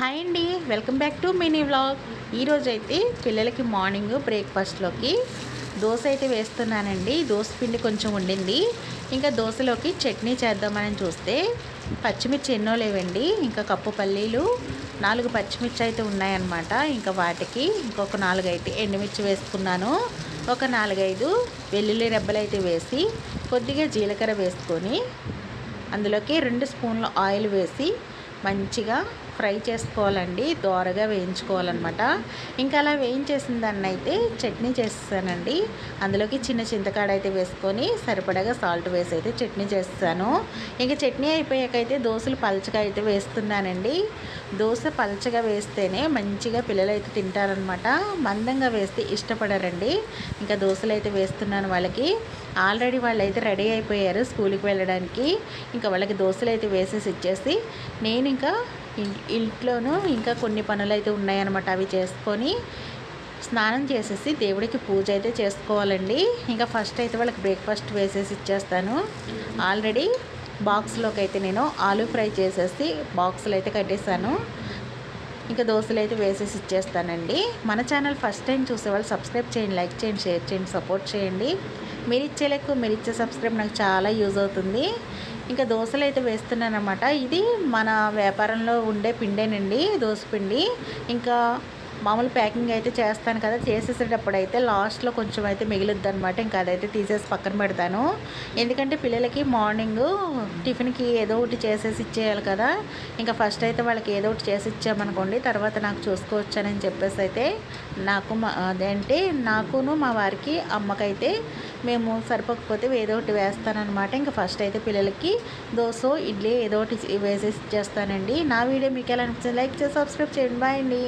Hi అండి welcome back to mini vlog. ఈరోజు అయితే పిల్లలకి మార్నింగ్ బ్రేక్ఫాస్ట్లోకి దోశ అయితే వేస్తున్నానండి. దోశ పిండి కొంచెం ఉండింది. ఇంకా దోశలోకి చట్నీ చేద్దామని చూస్తే పచ్చిమిర్చి ఎన్నో లేవండి. ఇంకా కప్పు పల్లీలు నాలుగు పచ్చిమిర్చి అయితే ఉన్నాయన్నమాట. ఇంకా వాటికి ఇంకొక నాలుగైతే ఎండుమిర్చి వేసుకున్నాను. ఒక నాలుగైదు వెల్లుల్లి రెబ్బలు అయితే వేసి కొద్దిగా జీలకర్ర వేసుకొని అందులోకి రెండు స్పూన్ల ఆయిల్ వేసి మంచిగా ఫ్రై చేసుకోవాలండి దోరగా వేయించుకోవాలన్నమాట. ఇంకా అలా వేయించేసిన దాన్ని అయితే చట్నీ చేస్తానండి అందులోకి చిన్న చింతకాడ అయితే వేసుకొని సరిపడగా సాల్ట్ వేసి అయితే చట్నీ చేస్తాను ఇంకా చట్నీ అయిపోయాక అయితే దోశలు పలచగా అయితే వేస్తున్నానండి. దోశ పలచగా వేస్తేనే మంచిగా పిల్లలు అయితే తింటారనమాట మందంగా వేస్తే ఇష్టపడరండి. ఇంకా దోశలు అయితే వేస్తున్నాను వాళ్ళకి. ఆల్రెడీ వాళ్ళు అయితే రెడీ అయిపోయారు స్కూల్కి వెళ్ళడానికి. ఇంకా వాళ్ళకి దోశలు అయితే వేసేసి ఇచ్చేసి నేను ఇంకా ఇంట్లోనూ ఇంకా కొన్ని పనులు అయితే ఉన్నాయన్నమాట. అవి చేసుకొని స్నానం చేసేసి దేవుడికి పూజ అయితే చేసుకోవాలండి. ఇంకా ఫస్ట్ అయితే వాళ్ళకి బ్రేక్ఫాస్ట్ వేసేసి ఇచ్చేస్తాను. ఆల్రెడీ బాక్స్లోకి అయితే నేను ఆలూ ఫ్రై చేసేసి బాక్సులు అయితే కట్టేశాను. ఇంకా దోశలు అయితే వేసేసి ఇచ్చేస్తానండి. మన ఛానల్ ఫస్ట్ టైం చూసేవాళ్ళు సబ్స్క్రైబ్ చేయండి లైక్ చేయండి షేర్ చేయండి సపోర్ట్ చేయండి. మీరు ఇచ్చే లెక్క మీరు ఇచ్చే సబ్స్క్రైబ్ నాకు చాలా యూజ్ అవుతుంది. ఇంకా దోశలు అయితే వేస్తున్నాను అనమాట ఇది మన వ్యాపారంలో ఉండే పిండేనండి దోశ పిండి. ఇంకా మామూలు ప్యాకింగ్ అయితే చేస్తాను కదా చేసేసేటప్పుడు అయితే లాస్ట్లో కొంచెం అయితే మిగిలిద్ది అనమాట ఇంకా అదైతే తీసేసి పక్కన పెడతాను. ఎందుకంటే పిల్లలకి మార్నింగ్ టిఫిన్కి ఏదో ఒకటి చేసేసి ఇచ్చేయాలి కదా. ఇంకా ఫస్ట్ అయితే వాళ్ళకి ఏదో ఒకటి చేసి ఇచ్చామనుకోండి తర్వాత నాకు చూసుకోవచ్చానని చెప్పేసి అయితే నాకు మా అదేంటి నాకును మా వారికి అమ్మకైతే మేము సరిపోకపోతే ఏదో ఒకటి వేస్తానన్నమాట. ఇంకా ఫస్ట్ అయితే పిల్లలకి దోశ ఇడ్లీ ఏదో ఒకటి వేసేసి ఇచ్చేస్తానండి నా వీడియో మీకు ఎలా అనిపిస్తుంది లైక్ చేసి సబ్స్క్రైబ్ చేయండి. బాయ్ అండి.